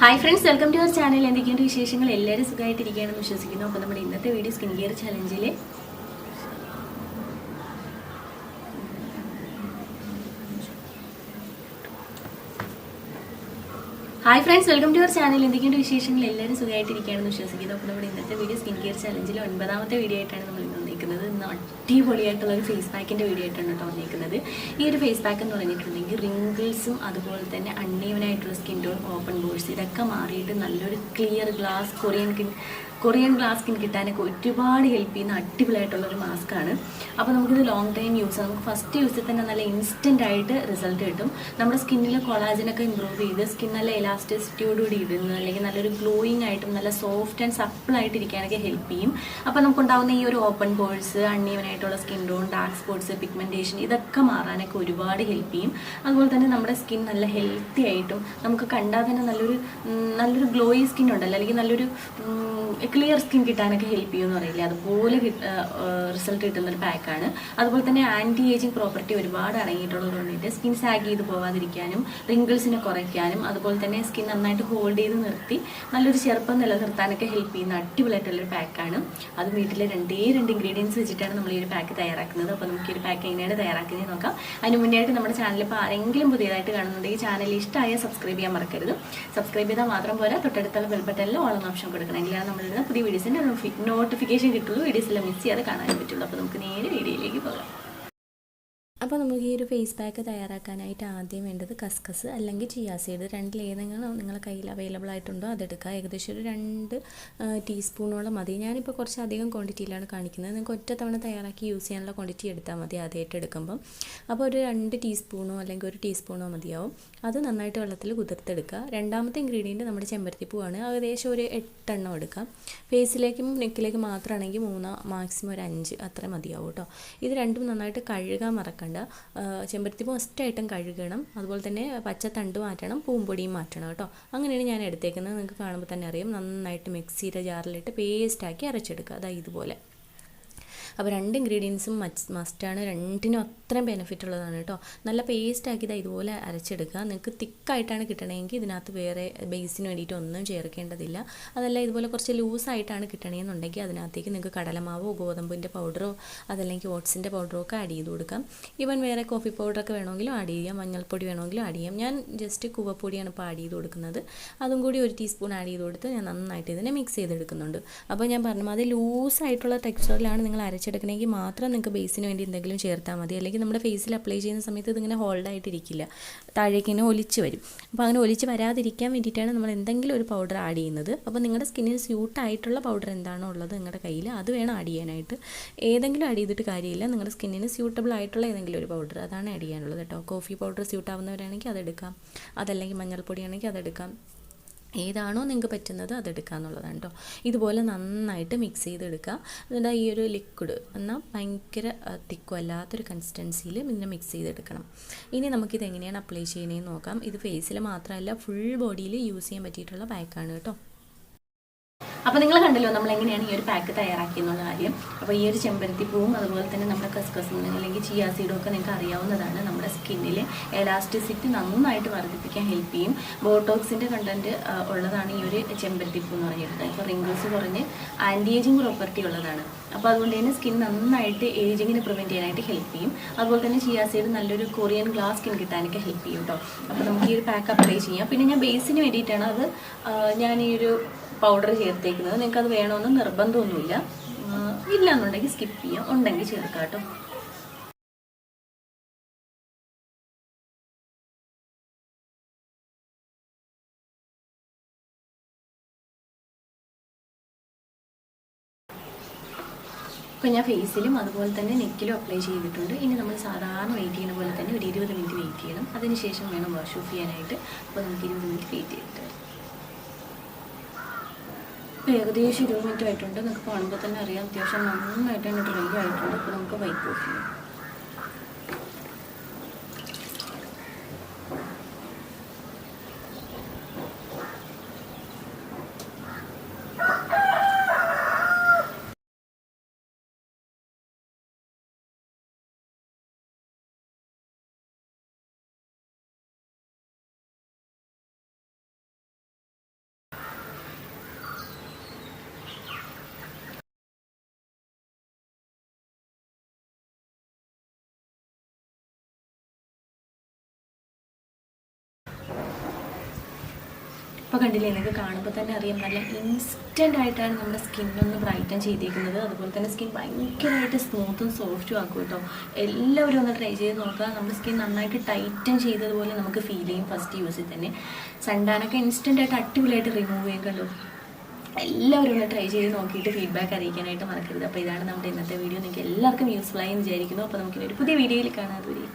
Hi friends welcome to our channel എന്തൊക്കെയുണ്ട് വിശേഷങ്ങൾ? എല്ലാവരും സുഖമായിട്ടിരിക്കുകയാണെന്ന് വിശ്വസിക്കുന്നു. അപ്പോൾ നമ്മുടെ ഇന്നത്തെ video skin care ചലഞ്ചിൽ hi friends welcome to our channel എന്തൊക്കെയുണ്ട് വിശേഷങ്ങൾ? എല്ലാവരും സുഖമായിട്ടിരിക്കുകയാണെന്ന് വിശ്വസിക്കുന്നു. അപ്പോൾ നമ്മുടെ ഇന്നത്തെ വീഡിയോ സ്കിൻ കെയർ ചലഞ്ചിൽ ഒൻപതാമത്തെ വീഡിയോ ആയിട്ടാണ് നമ്മൾ ഇന്ന് അടിപൊളിയായിട്ടുള്ള ഒരു ഫേസ് പാക്കിന്റെ വീഡിയോ ആയിട്ടാണ് കേട്ടോ വന്നിരിക്കുന്നത് ഈ ഒരു ഫേസ് പാക്ക് എന്ന് പറഞ്ഞിട്ടുണ്ടെങ്കിൽ റിങ്കിൾസും അതുപോലെ തന്നെ അണ്ണീവനായിട്ടുള്ള സ്കിൻ ടോൺ ഓപ്പൺ ബോഴ്സ് ഇതൊക്കെ മാറിയിട്ട് നല്ലൊരു clear glass Korean Korean glass skin കിട്ടാനൊക്കെ ഒരുപാട് ഹെൽപ്പ് ചെയ്യുന്ന അടിപൊളിയായിട്ടുള്ള ഒരു മാസ്ക് ആണ് അപ്പോൾ നമുക്കിത് ലോങ് ടൈം യൂസ് നമുക്ക് ഫസ്റ്റ് യൂസിൽ തന്നെ നല്ല ഇൻസ്റ്റന്റ് ആയിട്ട് റിസൾട്ട് കിട്ടും. നമ്മുടെ സ്കിന്നിലെ കൊളാജനൊക്കെ ഇമ്പ്രൂവ് ചെയ്ത് സ്കിൻ നല്ല എലാസ്റ്റിസിറ്റിയോടുകൂടി ഇടുന്നു അല്ലെങ്കിൽ നല്ലൊരു ഗ്ലോയിങ് ആയിട്ടും നല്ല സോഫ്റ്റ് ആൻഡ് സപ്പിൾ ആയിട്ട് ഇരിക്കാനൊക്കെ ഹെൽപ്പ് ചെയ്യും. അപ്പോൾ നമുക്കുണ്ടാവുന്ന ഈ ഒരു open pores അണ്ണീവനായിട്ടുള്ള skin tone dark spots pigmentation ഇതൊക്കെ മാറാനൊക്കെ ഒരുപാട് ഹെൽപ്പ് ചെയ്യും. അതുപോലെ തന്നെ നമ്മുടെ സ്കിൻ നല്ല ഹെൽത്തി ആയിട്ടും നമുക്ക് കണ്ടാൽ തന്നെ നല്ലൊരു നല്ലൊരു ഗ്ലോയി സ്കിൻ ഉണ്ടല്ലോ അല്ലെങ്കിൽ നല്ലൊരു ക്ലിയർ സ്കിൻ കിട്ടാനൊക്കെ ഹെൽപ്പ് ചെയ്യുമെന്ന് പറയില്ല അതുപോലെ റിസൾട്ട് കിട്ടുന്ന ഒരു പാക്കാണ് അതുപോലെ തന്നെ ആന്റി ഏജിങ് പ്രോപ്പർട്ടി ഒരുപാട് അടങ്ങിയിട്ടുള്ളത് കൊണ്ടിട്ട് സ്കിൻ സാഗ് ചെയ്ത് പോവാതിരിക്കാനും റിങ്കിൾസിനെ കുറയ്ക്കാനും അതുപോലെ തന്നെ സ്കിൻ നന്നായിട്ട് ഹോൾഡ് ചെയ്ത് നിർത്തി നല്ലൊരു ചെറുപ്പം നിലനിർത്താനൊക്കെ ഹെൽപ്പ് ചെയ്യുന്ന അടിപൊളിയായിട്ടുള്ളൊരു പാക്കാണ് അത് വീട്ടിലെ രണ്ടേ രണ്ട് ഇൻഗ്രീഡിയൻസ് വെച്ചിട്ടാണ് നമ്മൾ ഈ ഒരു പാക്ക് തയ്യാറാക്കുന്നത്. അപ്പോൾ നമുക്ക് ഈ ഒരു പാക്ക് എങ്ങനെയാണ് തയ്യാറാക്കുന്നത് നോക്കാം. അതിന് മുന്നേയായിട്ട് നമ്മുടെ ചാനൽ ഇപ്പോൾ ആരെങ്കിലും പുതിയതായിട്ട് കാണുന്നുണ്ടെങ്കിൽ ചാനൽ ഇഷ്ടമായ സബ്സ്ക്രൈബ് ചെയ്യാൻ മറക്കരുത്. സബ്സ്ക്രൈബ് ചെയ്താൽ മാത്രം പോരാ തൊട്ടടുത്തുള്ള ബെൽബട്ടനിൽ ഓൺ ഓപ്ഷൻ കൊടുക്കണം. എങ്കിലാണ് നമ്മളിടുന്ന പുതിയ വീഡിയോസിന്റെ നോട്ടിഫിക്കേഷൻ കിട്ടുള്ളൂ. വീഡിയോസെല്ലാം മിസ് ചെയ്യാതെ കാണാൻ പറ്റുള്ളൂ. അപ്പോൾ നമുക്ക് നേരെ വീഡിയോയിലേക്ക് പോകാം. അപ്പോൾ നമുക്ക് ഈ ഒരു ഫേസ് പാക്ക് തയ്യാറാക്കാനായിട്ട് ആദ്യം വേണ്ടത് കസ്കസ് അല്ലെങ്കിൽ ചിയാ സീഡ് രണ്ടിലേതെങ്കിലും നിങ്ങളുടെ കയ്യിൽ അവൈലബിൾ ആയിട്ടുണ്ടോ അതെടുക്കുക ഏകദേശം ഒരു രണ്ട് ടീസ്പൂണോളം മതി. ഞാനിപ്പോൾ കുറച്ച് അധികം ക്വാണ്ടിറ്റിയിലാണ് കാണിക്കുന്നത്. നിങ്ങൾക്ക് ഒറ്റ തവണ തയ്യാറാക്കി യൂസ് ചെയ്യാനുള്ള ക്വാണ്ടിറ്റി എടുത്താൽ മതി ആദ്യമായിട്ട് എടുക്കുമ്പം. അപ്പോൾ ഒരു രണ്ട് ടീസ്പൂണോ അല്ലെങ്കിൽ ഒരു ടീസ്പൂണോ മതിയാവും. അത് നന്നായിട്ട് വെള്ളത്തിൽ കുതിർത്തെടുക്കുക. രണ്ടാമത്തെ ഇൻഗ്രീഡിയന്റ് നമ്മുടെ ചെമ്പരത്തിപ്പൂവാണ് ഏകദേശം ഒരു എട്ടെണ്ണം എടുക്കാം. ഫേസിലേക്കും നെക്കിലേക്കും മാത്രമാണെങ്കിൽ മൂന്നോ മാക്സിമം ഒരു അഞ്ച് അത്ര മതിയാവും കേട്ടോ. ഇത് രണ്ടും നന്നായിട്ട് കഴുകാൻ മറക്കണ്ട. ചെമ്പരത്തിപ്പൂ മസ്റ്റായിട്ടും കഴുകണം. അതുപോലെ തന്നെ പച്ച പച്ചത്തണ്ട് മാറ്റണം പൂമ്പൊടിയും മാറ്റണം കേട്ടോ. അങ്ങനെയാണ് ഞാൻ എടുത്തേക്കുന്നത്. നിങ്ങൾക്ക് കാണുമ്പോൾ തന്നെ അറിയാം. നന്നായിട്ട് മിക്സിയുടെ ജാറിലിട്ട് പേസ്റ്റാക്കി അരച്ചെടുക്കുക. അതായത് ഇതുപോലെ. അപ്പോൾ രണ്ട് ഇൻഗ്രീഡിയൻസും മസ്റ്റാണ് രണ്ടിനും അത്രയും ബെനിഫിറ്റ് ഉള്ളതാണ് കേട്ടോ നല്ല പേസ്റ്റ് ആക്കി ഇതാ ഇതുപോലെ അരച്ചെടുക്കുക. നിങ്ങൾക്ക് തിക്കായിട്ടാണ് കിട്ടണമെങ്കിൽ ഇതിനകത്ത് വേറെ ബേസിന് വേണ്ടിയിട്ട് ഒന്നും ചേർക്കേണ്ടതില്ല. അതല്ല ഇതുപോലെ കുറച്ച് ലൂസായിട്ടാണ് കിട്ടണമെന്നുണ്ടെങ്കിൽ അതിനകത്തേക്ക് നിങ്ങൾക്ക് കടലമാവോ ഗോതമ്പിന്റെ പൗഡറോ അതല്ലെങ്കിൽ ഓട്സിന്റെ പൗഡറോ ഒക്കെ ആഡ് ചെയ്ത് കൊടുക്കാം. ഈവൻ വേറെ കോഫി പൗഡറൊക്കെ വേണമെങ്കിലും ആഡ് ചെയ്യാം. മഞ്ഞൾപ്പൊടി വേണമെങ്കിലും ആഡ് ചെയ്യാം. ഞാൻ ജസ്റ്റ് കുവപ്പൊടിയാണ് ഇപ്പോൾ ആഡ് ചെയ്ത് കൊടുക്കുന്നത്. അതും കൂടി ഒരു ടീസ്പൂൺ ആഡ് ചെയ്ത് കൊടുത്ത് ഞാൻ നന്നായിട്ട് ഇതിനെ മിക്സ് ചെയ്തെടുക്കുന്നുണ്ട്. അപ്പോൾ ഞാൻ പറഞ്ഞു അത് ലൂസായിട്ടുള്ള ടെക്സ്ചറിലാണ് നിങ്ങൾ അരച്ചെടുക്കണമെങ്കിൽ മാത്രം നിങ്ങൾക്ക് ബേസിന് വേണ്ടി എന്തെങ്കിലും ചേർത്താൽ മതി. അല്ലെങ്കിൽ നമ്മുടെ ഫേസിൽ അപ്ലൈ ചെയ്യുന്ന സമയത്ത് ഇതിങ്ങനെ ഹോൾഡ് ആയിട്ടിരിക്കില്ല. താഴേക്ക് ഇങ്ങനെ ഒലിച്ച് വരും. അപ്പോൾ അങ്ങനെ ഒലിച്ച് വരാതിരിക്കാൻ വേണ്ടിയിട്ടാണ് നമ്മൾ എന്തെങ്കിലും ഒരു പൗഡർ ആഡ് ചെയ്യുന്നത്. അപ്പോൾ നിങ്ങളുടെ സ്കിന്നിന് സ്യൂട്ടായിട്ടുള്ള പൗഡർ എന്താണോ ഉള്ളത് നിങ്ങളുടെ കയ്യിൽ അത് വേണം ആഡ് ചെയ്യാനായിട്ട്. ഏതെങ്കിലും ആഡ് ചെയ്തിട്ട് കാര്യമില്ല. നിങ്ങളുടെ സ്കിന്നിന് സ്യൂട്ടബിൾ ആയിട്ടുള്ള ഏതെങ്കിലും ഒരു പൗഡർ അതാണ് ആഡ് ചെയ്യാനുള്ളത് കേട്ടോ. കോഫി പൗഡർ സ്യൂട്ട് ആവുന്നവരാണെങ്കിൽ അതെടുക്കാം അതല്ലെങ്കിൽ മഞ്ഞൾപ്പൊടിയാണെങ്കിൽ അതെടുക്കാം ഏതാണോ നിങ്ങൾക്ക് പറ്റുന്നത് അതെടുക്കുക എന്നുള്ളതാണ് കേട്ടോ ഇതുപോലെ നന്നായിട്ട് മിക്സ് ചെയ്തെടുക്കുക. എന്നിട്ട് ഈ ഒരു ലിക്വിഡ് എന്നാൽ ഭയങ്കര തിക്കും അല്ലാത്തൊരു കൺസിസ്റ്റൻസിയിൽ പിന്നെ മിക്സ് ചെയ്തെടുക്കണം. ഇനി നമുക്കിത് എങ്ങനെയാണ് അപ്ലൈ ചെയ്യണേന്ന് നോക്കാം. ഇത് ഫേസിൽ മാത്രമല്ല ഫുൾ ബോഡിയിൽ യൂസ് ചെയ്യാൻ പറ്റിയിട്ടുള്ള പാക്കാണ് കേട്ടോ. അപ്പോൾ നിങ്ങൾ കണ്ടല്ലോ നമ്മൾ എങ്ങനെയാണ് ഈ ഒരു പാക്ക് തയ്യാറാക്കിയെന്നുള്ള കാര്യം? അപ്പോൾ ഈ ഒരു ചെമ്പരത്തി പൂവും അതുപോലെ തന്നെ നമ്മുടെ കസ്കസും അല്ലെങ്കിൽ ചിയാ സീഡും ഒക്കെ നിങ്ങൾക്ക് അറിയാവുന്നതാണ് നമ്മുടെ സ്കിന്നിൽ എലാസ്റ്റിസിറ്റി നന്നായിട്ട് വർദ്ധിപ്പിക്കാൻ ഹെൽപ്പ് ചെയ്യും. ബോട്ടോക്സിന്റെ കണ്ടന്റ് ഉള്ളതാണ് ഈ ഒരു ചെമ്പരത്തി പൂ എന്ന് പറയുന്നത്. ഇപ്പോൾ റിങ്കിൾസ് കുറഞ്ഞ് ആന്റി ഏജിങ് പ്രോപ്പർട്ടി ഉള്ളതാണ്. അപ്പോൾ അതുകൊണ്ട് തന്നെ സ്കിൻ നന്നായിട്ട് ഏജിങ്ങിനെ പ്രിവെന്റ് ചെയ്യാനായിട്ട് ഹെൽപ്പ് ചെയ്യും. അതുപോലെ തന്നെ ചിയാ സീഡ് നല്ലൊരു കൊറിയൻ ഗ്ലാസ് സ്കിൻ കിട്ടാനൊക്കെ ഹെൽപ്പ് ചെയ്യും കേട്ടോ അപ്പോൾ നമുക്ക് ഈ ഒരു പാക്ക് അപ്ലൈ ചെയ്യാം. പിന്നെ ഞാൻ ബേസിന് വേണ്ടിയിട്ടാണ് അത് ഞാൻ ഈ ഒരു പൗഡർ ചേർത്തേക്കുന്നത്. നിങ്ങൾക്ക് അത് വേണമെന്ന് നിർബന്ധമൊന്നുമില്ല. ഇല്ല എന്നുണ്ടെങ്കിൽ സ്കിപ്പ് ചെയ്യാം. ഉണ്ടെങ്കിൽ ചേർക്കാം അപ്പോൾ ഞാൻ ഫേസിലും അതുപോലെ തന്നെ നെക്കിലും അപ്ലൈ ചെയ്തിട്ടുണ്ട്. ഇനി നമ്മൾ സാധാരണ വെയിറ്റ് ചെയ്യുന്ന പോലെ തന്നെ ഒരു ഇരുപത് മിനിറ്റ് വെയിറ്റ് ചെയ്യണം. അതിനുശേഷം വേണം വാഷ് ഓഫ് ചെയ്യാനായിട്ട്. അപ്പോൾ നമുക്ക് ഇരുപത് മിനിറ്റ് വെയിറ്റ് ചെയ്തിട്ട്. ഇപ്പോൾ ഏകദേശം ഇരുപത് മിനിറ്റ് ആയിട്ടുണ്ട്. നിങ്ങൾക്ക് കാണുമ്പോൾ തന്നെ അറിയാം. അത്യാവശ്യം നന്നായിട്ട് തന്നെ ഡ്രൈ ആയിട്ടുണ്ട്. അപ്പോൾ നമുക്ക് വൈറ്റ് ഓഫ് ചെയ്യാം അപ്പോൾ കണ്ടില്ലേ നിങ്ങൾക്ക് കാണുമ്പോൾ തന്നെ അറിയാം നല്ല ഇൻസ്റ്റന്റ് ആയിട്ടാണ് നമ്മുടെ സ്കിന്നൊന്ന് ബ്രൈറ്റൻ ചെയ്തിരിക്കുന്നത് അതുപോലെ തന്നെ സ്കിൻ ഭയങ്കരമായിട്ട് സ്മൂത്തും സോഫ്റ്റും ആക്കും കേട്ടോ. എല്ലാവരും ഒന്ന് ട്രൈ ചെയ്ത് നോക്കുക. നമ്മുടെ സ്കിൻ നന്നായിട്ട് ടൈറ്റൻ ചെയ്തതുപോലെ നമുക്ക് ഫീൽ ചെയ്യും ഫസ്റ്റ് യൂസിൽ തന്നെ. സൺഡാനൊക്കെ ഇൻസ്റ്റന്റ് ആയിട്ട് അടിപൊളിയായിട്ട് റിമൂവ് ചെയ്യാൻ കണ്ടു? എല്ലാവരും ഒന്ന് ട്രൈ ചെയ്ത് നോക്കിയിട്ട് ഫീഡ്ബാക്ക് അറിയിക്കാനായിട്ട് മറക്കരുത്. അപ്പോൾ ഇതാണ് നമ്മുടെ ഇന്നത്തെ വീഡിയോ നിങ്ങൾക്ക് എല്ലാവർക്കും യൂസ്ഫുൾ ആയി വിചാരിക്കുന്നു. അപ്പോൾ നമുക്കിനി ഒരു പുതിയ വീഡിയോയിൽ കാണാൻ അതുവരെയും